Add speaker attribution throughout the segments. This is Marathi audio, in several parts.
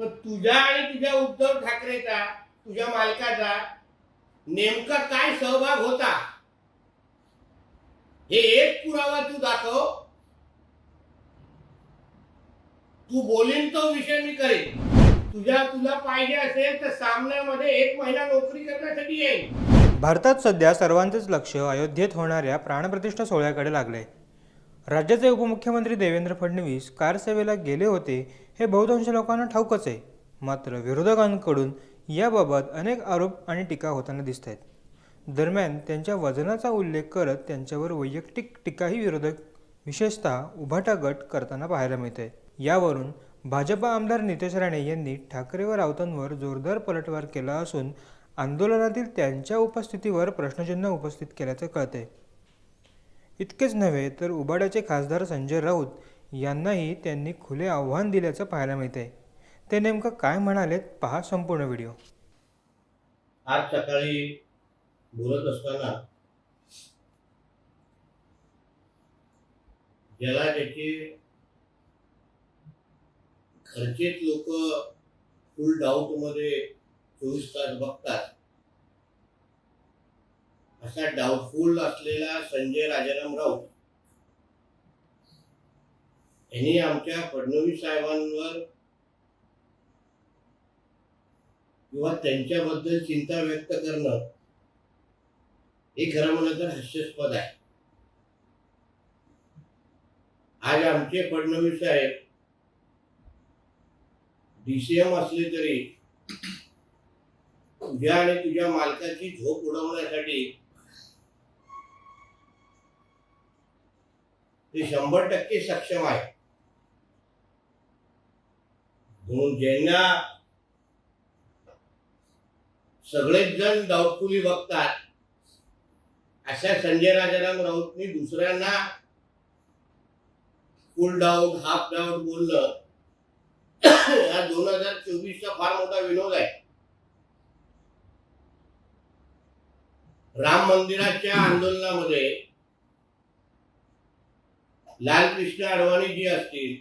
Speaker 1: तर तुझ्या आणि तुझ्या उद्धव ठाकरेचा तुझ्या मालकाचा नेमका काय सहभाग होता? हे एक पुरावा तू दाखव. तू बोलीन तो विषय मी करेन. तुझ्या तुला पाहिजे असेल तर सामन्यामध्ये एक महिला नोकरी करण्यासाठी येईल
Speaker 2: भारतात सध्या सर्वांचेच लक्ष अयोध्येत होणाऱ्या प्राणप्रतिष्ठा सोहळ्याकडे लागले. राज्याचे उपमुख्यमंत्री देवेंद्र फडणवीस कारसेवेला गेले होते हे बहुतांश लोकांना ठाऊकच आहे. मात्र विरोधकांकडून याबाबत अनेक आरोप आणि टीका होताना दिसत आहेत दरम्यान त्यांच्या वजनाचा उल्लेख करत त्यांच्यावर वैयक्तिक टीकाही विरोधक विशेषतः उभाटा गट करताना पाहायला मिळते यावरून भाजपा आमदार नितेश राणे यांनी ठाकरे व राऊतांवर जोरदार पलटवार केला असून आंदोलनातील त्यांच्या उपस्थितीवर प्रश्नचिन्ह उपस्थित केल्याचं कळतंय. इतकेच नव्हे तर उबाड्याचे खासदार संजय राऊत यांनाही त्यांनी खुले आव्हान दिल्याचं पाहायला मिळतंय. ते नेमकं काय म्हणालेत पहा संपूर्ण व्हिडिओ.
Speaker 1: आज सकाळी बोलत असताना ज्याला त्याचे खर्चित लोक फुल डाऊटमध्ये चोवीस तास बघतात असा डाऊटफुल असलेला संजय राजाराम राऊत यांनी आमच्या फडणवीस साहेबांवर किंवा त्यांच्याबद्दल चिंता व्यक्त करणं हे खरं म्हणलं तर हास्यास्पद आहे. आज आमचे फडणवीस साहेब डीसीएम असले तरी तुझ्या आणि तुझ्या मालकाची झोप उडवण्यासाठी ते शंभर टक्के सक्षम आहे. म्हणून ज्यांना सगळेच जण डाऊटफुली बघतात अशा संजय राजाराम राऊतनी दुसऱ्यांना फुल डाऊट हाफ डाऊट बोलणं हा दोन हजार चोवीसचा फार मोठा विनोद आहे. राम मंदिराच्या आंदोलनामध्ये लालकृष्ण अडवाणी जी असतील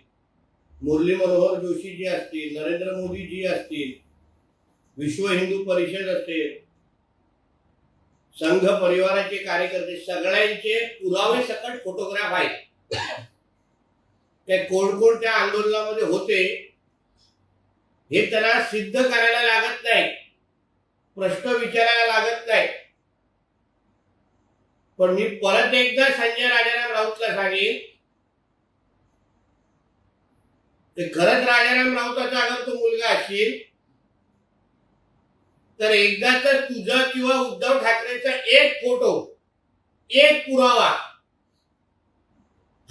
Speaker 1: मुरली मनोहर जोशी जी असतील नरेंद्र मोदी जी असतील विश्व हिंदू परिषद असेल संघ परिवाराचे कार्यकर्ते सगळ्यांचे पुरावे सकट फोटोग्राफ आहेत. ते कोण आंदोलनामध्ये होते हे त्यांना सिद्ध करायला लागत नाही प्रश्न विचारायला लागत नाही पण मी परत एकदा संजय राजाराम राऊतला सांगेन ते खरंच राजाराम राऊताचा अगर तो मुलगा असेल तर एकदा तर तुझा किंवा उद्धव ठाकरेचा एक फोटो एक पुरावा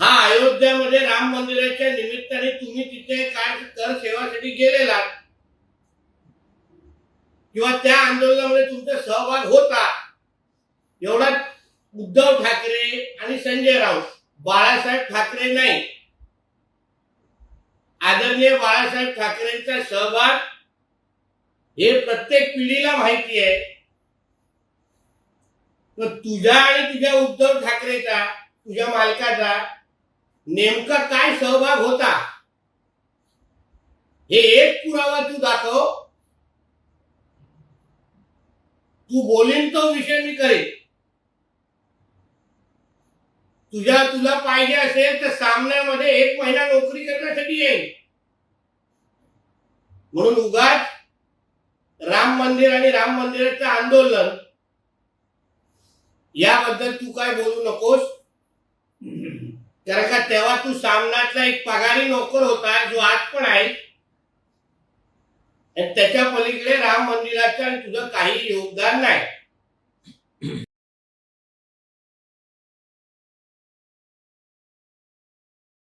Speaker 1: हा अयोध्यामध्ये राम मंदिराच्या निमित्ताने तुम्ही तिथे काय कर सेवासाठी गेलेला. किंवा त्या आंदोलनामध्ये तुमचा सहभाग होता. एवढा उद्धव ठाकरे आणि संजय राऊत बाळासाहेब ठाकरे नाही. आदरणीय बाळासाहेब ठाकरेंचा सहभाग हे प्रत्येक पिढीला माहिती आहे. मग तुझ्या आणि तुझ्या उद्धव ठाकरेचा तुझ्या मालकाचा नेमका काय सहभाग होता? हे एक पुरावा तू दाखव. तू बोलीन तो विषय मी करेन. तुझ्या तुला पाहिजे असेल तर सामन्यामध्ये एक महिना नोकरी करण्यासाठी येईल म्हणून उगाच राम मंदिर आणि राम मंदिराचं आंदोलन याबद्दल तू काय बोलू नकोस? कारण का तेव्हा तू सामनातला एक पगारी नोकर होता जो आज पण आहे. आणि त्याच्या पलीकडे राम मंदिराचं आणि तुझं काही योगदान नाही.